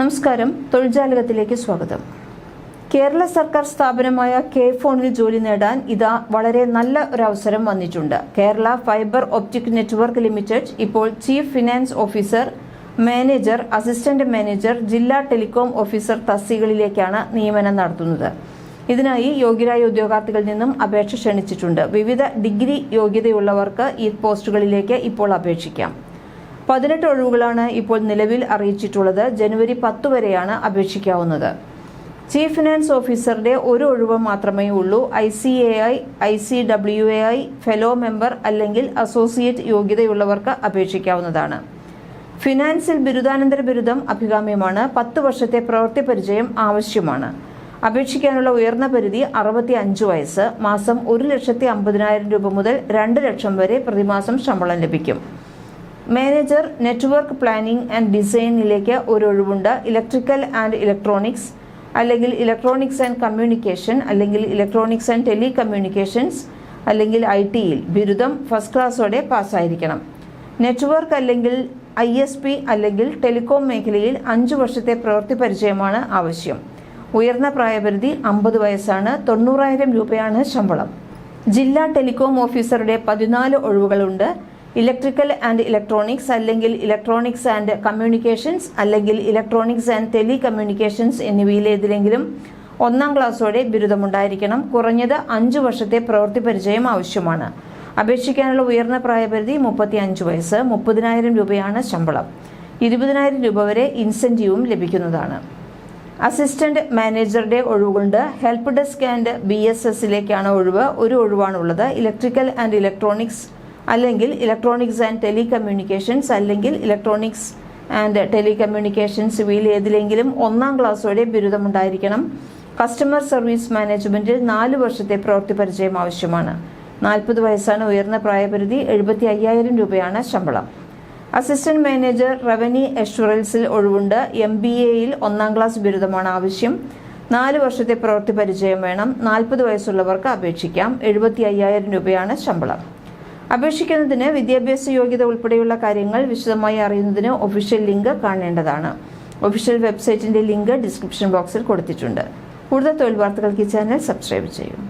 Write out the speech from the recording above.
നമസ്കാരം. തൊഴിൽജാലകത്തിലേക്ക് സ്വാഗതം. കേരള സർക്കാർ സ്ഥാപനമായ കെ ഫോണിൽ ജോലി നേടാൻ ഇതാ വളരെ നല്ല ഒരു അവസരം വന്നിട്ടുണ്ട്. Kerala fibre optic network limited ഇപ്പോൾ chief finance officer manager assistant manager ജില്ലാ ടെലികോം ഓഫീസർ തസ്തികളിലേക്കാണ് നിയമനം നടത്തുന്നത്. ഇതിനായി യോഗ്യരായ ഉദ്യോഗാർത്ഥികളിൽ നിന്നും അപേക്ഷ ക്ഷണിച്ചിട്ടുണ്ട്. വിവിധ ഡിഗ്രി യോഗ്യതയുള്ളവർക്ക് ഈ പോസ്റ്റുകളിലേക്ക് ഇപ്പോൾ അപേക്ഷിക്കാം. പതിനെട്ട് ഒഴിവുകളാണ് ഇപ്പോൾ നിലവിൽ അറിയിച്ചിട്ടുള്ളത്. ജനുവരി പത്ത് വരെയാണ് അപേക്ഷിക്കാവുന്നത്. ചീഫ് ഫിനാൻസ് ഓഫീസറുടെ ഒരു ഒഴിവ് മാത്രമേ ഉള്ളൂ. I C A I I C W A I fellow member അല്ലെങ്കിൽ അസോസിയേറ്റ് യോഗ്യതയുള്ളവർക്ക് അപേക്ഷിക്കാവുന്നതാണ്. ഫിനാൻസിൽ ബിരുദാനന്തര ബിരുദം അഭികാമ്യമാണ്. പത്ത് വർഷത്തെ പ്രവൃത്തി പരിചയം ആവശ്യമാണ്. അപേക്ഷിക്കാനുള്ള ഉയർന്ന പരിധി അറുപത്തി അഞ്ച് വയസ്സ്. മാസം ഒരു ലക്ഷത്തി അമ്പതിനായിരം രൂപ മുതൽ രണ്ട് ലക്ഷം വരെ പ്രതിമാസം ശമ്പളം ലഭിക്കും. മാനേജർ നെറ്റ്വർക്ക് പ്ലാനിംഗ് ആൻഡ് ഡിസൈനിലേക്ക് ഒരു ഒഴിവുണ്ട്. ഇലക്ട്രിക്കൽ ആൻഡ് ഇലക്ട്രോണിക്സ് അല്ലെങ്കിൽ ഇലക്ട്രോണിക്സ് ആൻഡ് കമ്മ്യൂണിക്കേഷൻ അല്ലെങ്കിൽ ഇലക്ട്രോണിക്സ് ആൻഡ് ടെലി കമ്മ്യൂണിക്കേഷൻസ് അല്ലെങ്കിൽ ഐ ടിയിൽ ബിരുദം ഫസ്റ്റ് ക്ലാസ്സോടെ പാസ്സായിരിക്കണം. നെറ്റ്വർക്ക് അല്ലെങ്കിൽ ഐ എസ് പി അല്ലെങ്കിൽ ടെലികോം മേഖലയിൽ അഞ്ച് വർഷത്തെ പ്രവൃത്തി പരിചയമാണ് ആവശ്യം. ഉയർന്ന പ്രായപരിധി അമ്പത് വയസ്സാണ്. തൊണ്ണൂറായിരം രൂപയാണ് ശമ്പളം. ജില്ലാ ടെലികോം ഓഫീസറുടെ പതിനാല് ഒഴിവുകളുണ്ട്. ഇലക്ട്രിക്കൽ ആൻഡ് ഇലക്ട്രോണിക്സ് അല്ലെങ്കിൽ ഇലക്ട്രോണിക്സ് ആൻഡ് കമ്മ്യൂണിക്കേഷൻസ് അല്ലെങ്കിൽ ഇലക്ട്രോണിക്സ് ആൻഡ് ടെലി കമ്മ്യൂണിക്കേഷൻസ് എന്നിവയിലേതിലെങ്കിലും ഒന്നാം ക്ലാസ്സോടെ ബിരുദമുണ്ടായിരിക്കണം. കുറഞ്ഞത് അഞ്ച് വർഷത്തെ പ്രവൃത്തി പരിചയം ആവശ്യമാണ്. അപേക്ഷിക്കാനുള്ള ഉയർന്ന പ്രായപരിധി മുപ്പത്തി അഞ്ച് വയസ്സ്. മുപ്പതിനായിരം രൂപയാണ് ശമ്പളം. ഇരുപതിനായിരം രൂപ വരെ ഇൻസെന്റീവും ലഭിക്കുന്നതാണ്. അസിസ്റ്റന്റ് മാനേജറുടെ ഒഴിവുകൊണ്ട് help desk and B S എസിലേക്കാണ് ഒഴിവ്. ഒരു ഒഴിവാണുള്ളത്. ഇലക്ട്രിക്കൽ ആൻഡ് ഇലക്ട്രോണിക്സ് അല്ലെങ്കിൽ ഇലക്ട്രോണിക്സ് ആൻഡ് ടെലികമ്യൂണിക്കേഷൻസ് അല്ലെങ്കിൽ ഇലക്ട്രോണിക്സ് ആൻഡ് ടെലികമ്യൂണിക്കേഷൻസ് ഇവയിൽ ഏതിലെങ്കിലും ഒന്നാം ക്ലാസ്സോടെ ബിരുദമുണ്ടായിരിക്കണം കസ്റ്റമർ സർവീസ് മാനേജ്മെന്റിൽ നാല് വർഷത്തെ പ്രവൃത്തി പരിചയം ആവശ്യമാണ്. നാൽപ്പത് വയസ്സാണ് ഉയർന്ന പ്രായപരിധി എഴുപത്തി അയ്യായിരം രൂപയാണ് ശമ്പളം. അസിസ്റ്റന്റ് മാനേജർ റവന്യൂ എഷുറൻസിൽ ഒഴിവുണ്ട്. എം ബി എയിൽ ഒന്നാം ക്ലാസ് ബിരുദമാണ് ആവശ്യം. നാല് വർഷത്തെ പ്രവൃത്തി പരിചയം വേണം. നാൽപ്പത് വയസ്സുള്ളവർക്ക് അപേക്ഷിക്കാം. എഴുപത്തി അയ്യായിരം രൂപയാണ് ശമ്പളം. അപേക്ഷിക്കുന്നതിന് വിദ്യാഭ്യാസ യോഗ്യത ഉൾപ്പെടെയുള്ള കാര്യങ്ങൾ വിശദമായി അറിയുന്നതിന് ഒഫീഷ്യൽ ലിങ്ക് കാണേണ്ടതാണ്. ഒഫീഷ്യൽ വെബ്സൈറ്റിന്റെ ലിങ്ക് ഡിസ്ക്രിപ്ഷൻ ബോക്സിൽ കൊടുത്തിട്ടുണ്ട്. കൂടുതൽ തൊഴിൽ വാർത്തകൾക്ക് ഈ ചാനൽ സബ്സ്ക്രൈബ് ചെയ്യും.